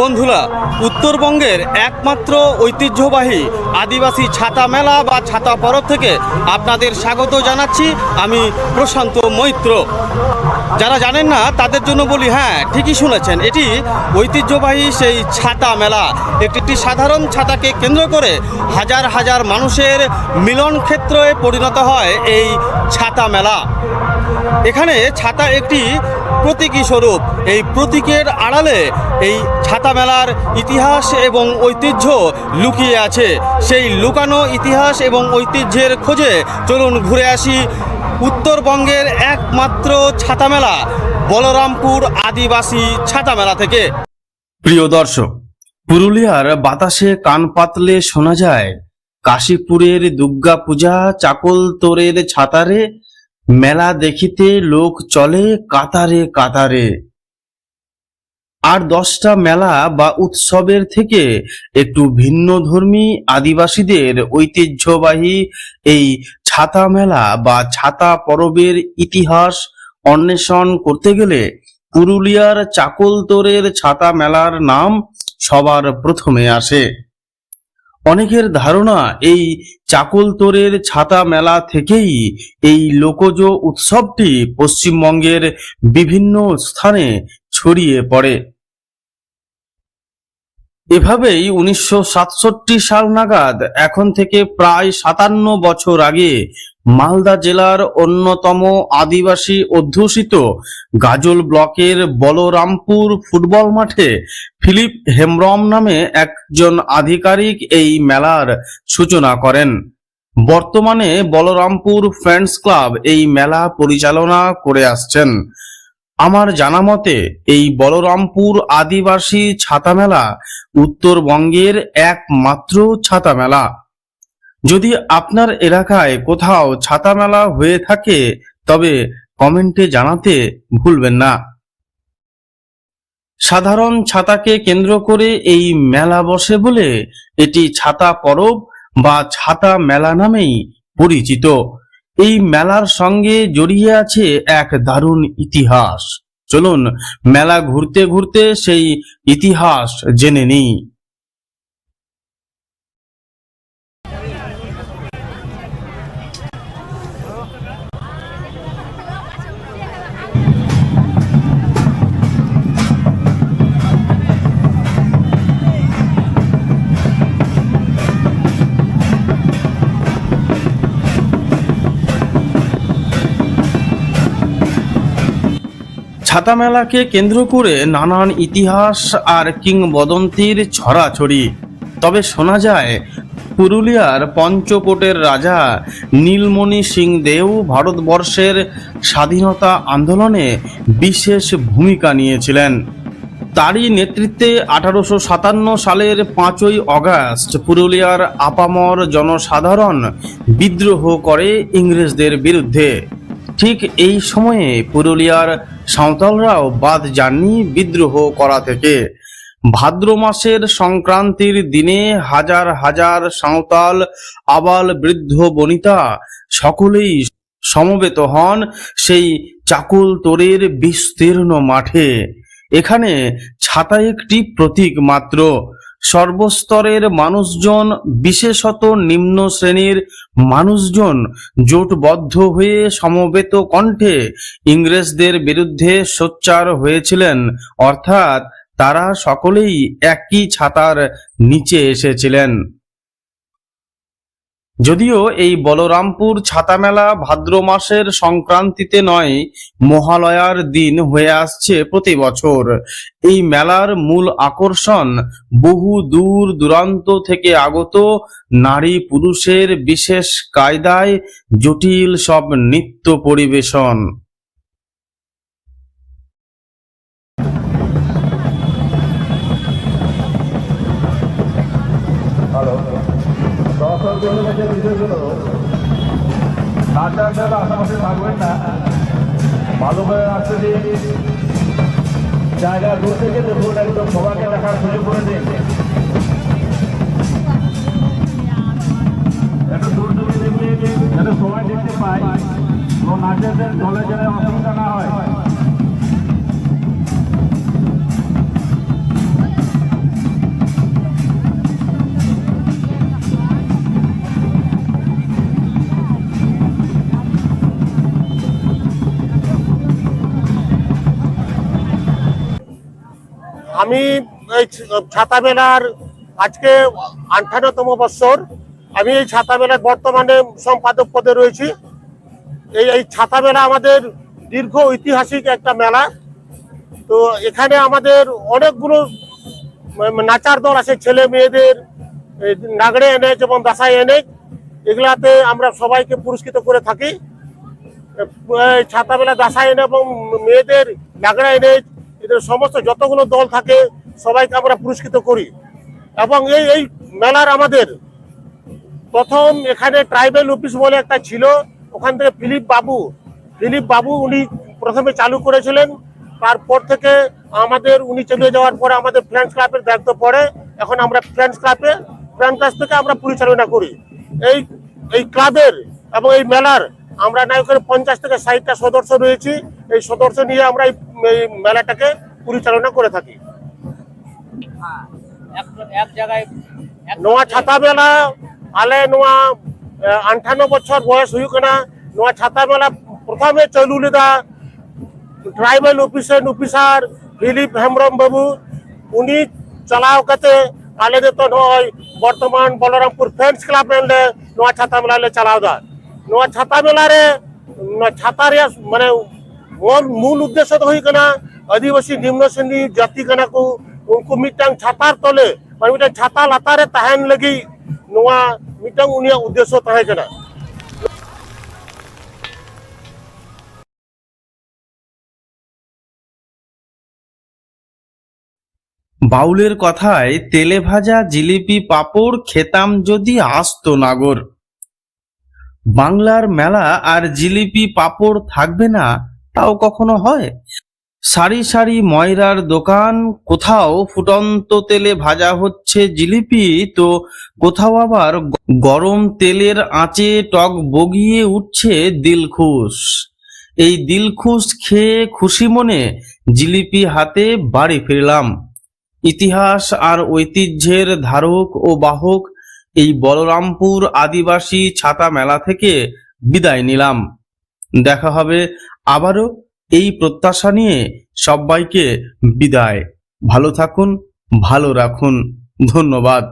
বন্ধুরা, উত্তরবঙ্গের একমাত্র ঐতিহ্যবাহী আদিবাসী ছাতা মেলা বা ছাতা পরব থেকে আপনাদের স্বাগত জানাচ্ছি আমি প্রশান্ত মৈত্র। যারা জানেন না, তাদের জন্য বলি হ্যাঁ ঠিকই শুনেছেন। এটি ঐতিহ্যবাহী সেই ছাতা মেলা। একটি একটি সাধারণ ছাতাকে কেন্দ্র করে হাজার হাজার মানুষের মিলন ক্ষেত্রে পরিণত হয় এই ছাতা মেলা। এখানে ছাতা একটি প্রতীকী স্বরূপ। এই প্রতীকের আড়ালে এই ছাতা মেলার ইতিহাস এবং ঐতিহ্য লুকিয়ে আছে। সেই লুকানো ইতিহাস এবং ঐতিহ্যের খোঁজে চলুন ঘুরে আসি উত্তরবঙ্গের একমাত্র ছাতা মেলা বলরামপুর আদিবাসী ছাতা মেলা থেকে। প্রিয় দর্শক, পুরুলিয়ার বাতাসে কান পাতলে শোনা যায়, কাশীপুরের দুর্গা পূজা চাকল তোরের ছাতারে, মেলা দেখিতে লোক চলে কাতারে কাতারে। আর দশটা মেলা বা উৎসবের থেকে একটু ভিন্ন ধর্মী আদিবাসীদের ঐতিহ্যবাহী এই ছাতা মেলা বা ছাতা পরবের ইতিহাস অন্বেষণ করতে গেলে পুরুলিয়ার চাকলতোরের ছাতা মেলার নাম সবার প্রথমে আসে। অনেকের ধারণা এই চাকলতোরের ছাতা মেলা থেকেই এই লোকজ উৎসবটি পশ্চিমবঙ্গের বিভিন্ন স্থানে ছড়িয়ে পড়ে। এভাবেই উনিশশো সাতষট্টি সাল নাগাদ এখন থেকে প্রায় সাতান্ন বছর আগে মালদা জেলার অন্যতম আদিবাসী অধ্যুষিত গাজল ব্লকের বলরামপুর ফুটবল মাঠে ফিলিপ হেমব্রম নামে একজন আধিকারিক এই মেলার সূচনা করেন। বর্তমানে বলরামপুর ফ্রেন্ডস ক্লাব এই মেলা পরিচালনা করে আসছেন। আমার জানা মতে, এই বলরামপুর আদিবাসী ছাতা মেলা উত্তরবঙ্গের একমাত্র ছাতা মেলা যদি আপনার এলাকায় কোথাও ছাতা মেলা হয়ে থাকে, তবে কমেন্টে জানাতে ভুলবেন না। সাধারণ ছাতাকে কেন্দ্র করে এই মেলা বসে বলে, এটি ছাতা পরব বা ছাতা মেলা নামেই পরিচিত। এই মেলার সঙ্গে জড়িয়ে আছে এক দারুণ ইতিহাস। চলুন, মেলা ঘুরতে ঘুরতে সেই ইতিহাস জেনে নিই। ছাতা মেলাকে কেন্দ্র করে নানান ইতিহাস আর কিংবদন্তির ছড়াছড়ি। তবে শোনা যায়, পুরুলিয়ার পঞ্চকোটের রাজা নীলমণি সিং দেও ভারতবর্ষের স্বাধীনতা আন্দোলনে বিশেষ ভূমিকা নিয়েছিলেন। তারই নেতৃত্বে আঠারোশো সাতান্ন সালের পাঁচই অগাস্ট পুরুলিয়ার আপামর জনসাধারণ বিদ্রোহ করে ইংরেজদের বিরুদ্ধে। ঠিক এই সময়ে পুরুলিয়ার সাঁওতালরাও বাদ যাননি বিদ্রোহ করা থেকে। ভাদ্র মাসের সংক্রান্তির দিনে হাজার হাজার সাঁওতাল, আবাল বৃদ্ধ বনিতা সকলেই সমবেত হন সেই চাকুল তোরের বিস্তীর্ণ মাঠে। এখানে ছাতা একটি প্রতীক মাত্র। সর্বস্তরের মানুষজন, বিশেষত নিম্ন শ্রেণির মানুষজন জোটবদ্ধ হয়ে সমবেত কণ্ঠে ইংরেজদের বিরুদ্ধে সোচ্চার হয়েছিলেন। অর্থাৎ তারা সকলেই একই ছাতার নিচে এসেছিলেন। যদিও এই বলরামপুর ছাতা মেলা ভাদ্র মাসের সংক্রান্তিতে নয়, মহালয়ার দিন হয়ে আসছে প্রতি বছর। এই মেলার মূল আকর্ষণ বহু দূর দূরান্ত থেকে আগত নারী পুরুষের বিশেষ কায়দায় জটিল সব নৃত্য পরিবেশন। নাচার যারা আশেপাশে থাকবেন না ভালো করে আসতে দিন জায়গা দূর থেকে দেখুন একদম সবাইকে দেখার সুযোগ করে দিন একটু দূর দূরে দেখলে যাতে সবাই দেখতে পায় কোনো নাচেদের দলে যেন অসুবিধা না হয় আমি এই ছাতা মেলার আজকে আঠান্নতম বৎসর আমি এই ছাতা মেলার বর্তমানে সম্পাদক পদে রয়েছি। এই এই ছাতা মেলা আমাদের দীর্ঘ ঐতিহাসিক একটা মেলা। তো এখানে আমাদের অনেকগুলো নাচার দল আছে, ছেলে মেয়েদের নাগড়ে এনে যেমন দাসাই এনে এগুলাতে আমরা সবাইকে পুরস্কৃত করে থাকি। ছাতাবেলা দাসাই এনে এবং মেয়েদের নাগড়া এনে এদের সমস্ত যতগুলো দল থাকে, সবাইকে আমরা পুরস্কৃত করি। এবং এই এই মেলার আমাদের প্রথম এখানে ট্রাইবেল অফিস বলে একটা ছিল, ওখান থেকে ফিলিপ বাবু ফিলিপ বাবু উনি প্রথমে চালু করেছিলেন। তারপর থেকে আমাদের উনি চলে যাওয়ার পরে আমাদের ফ্রেন্ডস ক্লাবের দায়িত্ব পড়ে। এখন আমরা ফ্রেন্ডস ক্লাবে ফ্রেন্ড ক্লাব থেকে আমরা পরিচালনা করি। এই এই ক্লাবের এবং এই মেলার আমরা নায়কের পঞ্চাশ থেকে ষাটটা সদস্য রয়েছি। এই সদস্য নিয়ে আমরা এই এই মেলাটাকে পরিচালনা করে থাকি এক জায়গায় ᱱᱚᱣᱟ ᱪᱷᱟᱛᱟ ᱢᱮᱞᱟ ᱟᱞᱮ ᱱᱚᱣᱟ আটান্ন বছর বয়স ᱦᱩᱭᱩᱜ ᱠᱟᱱᱟ ᱱᱚᱣᱟ ᱪᱷᱟᱛᱟ ᱢᱮᱞᱟ প্রথমে চালু লেদা tribal officer officer Philip Hembrom বাবু উনি চালাও কাতে আলে ᱫᱚ ᱱᱚᱜᱼᱚᱭ বর্তমান বলরামপুর ফ্রেন্ডস ক্লাব ᱨᱮᱱ ᱱᱚᱣᱟ ᱪᱷᱟᱛᱟ ᱢᱮᱞᱟ ᱞᱮ ᱪᱟᱞᱟᱣ ᱫᱟ ᱱᱚᱣᱟ ᱪᱷᱟᱛᱟ ᱢᱮᱞᱟ ᱨᱮ ᱱᱚᱣᱟ ᱪᱷᱟᱛᱟ ᱨᱮᱭᱟᱜ ᱢᱟᱱᱮ ઓર મૂળ ઉદ્દેશ્ય તો હોય કના આદિવાસી નિમ્ન શ્રેણી જાતિ કના કો ઉનકુ મિટાંગ છાતાર તલે પણ મિટાંગ છાતા લાતારે તહેન લગી નોવા મિટાંગ ઉનિયા ઉદ્દેશ્ય તહે કના বাউলের কথায় তেলে ভাজা জিলিপি পাপড় খেতাম যদি আসত নাগর বাংলার মেলা আর জিলিপি পাপড় থাকবে না তাও কখনো হয়? সারি সারি ময়রার দোকান, কোথাও ফুটন্ত তেলে ভাজা হচ্ছে জিলিপি, তো কোথাও আবার গরম তেলের আঁচে টক বগিয়ে উঠছে দিলখুশ। এই দিলখুশ খেয়ে খুশি মনে জিলিপি হাতে বাড়ি ফিরলাম। ইতিহাস আর ঐতিহ্যের ধারক ও বাহক এই বলরামপুর আদিবাসী ছাতা মেলা থেকে বিদায় নিলাম। দেখা হবে আবারও এই প্রত্যাশা নিয়ে সবাইকে বিদায়। ভালো থাকুন ভালো রাখুন। ধন্যবাদ।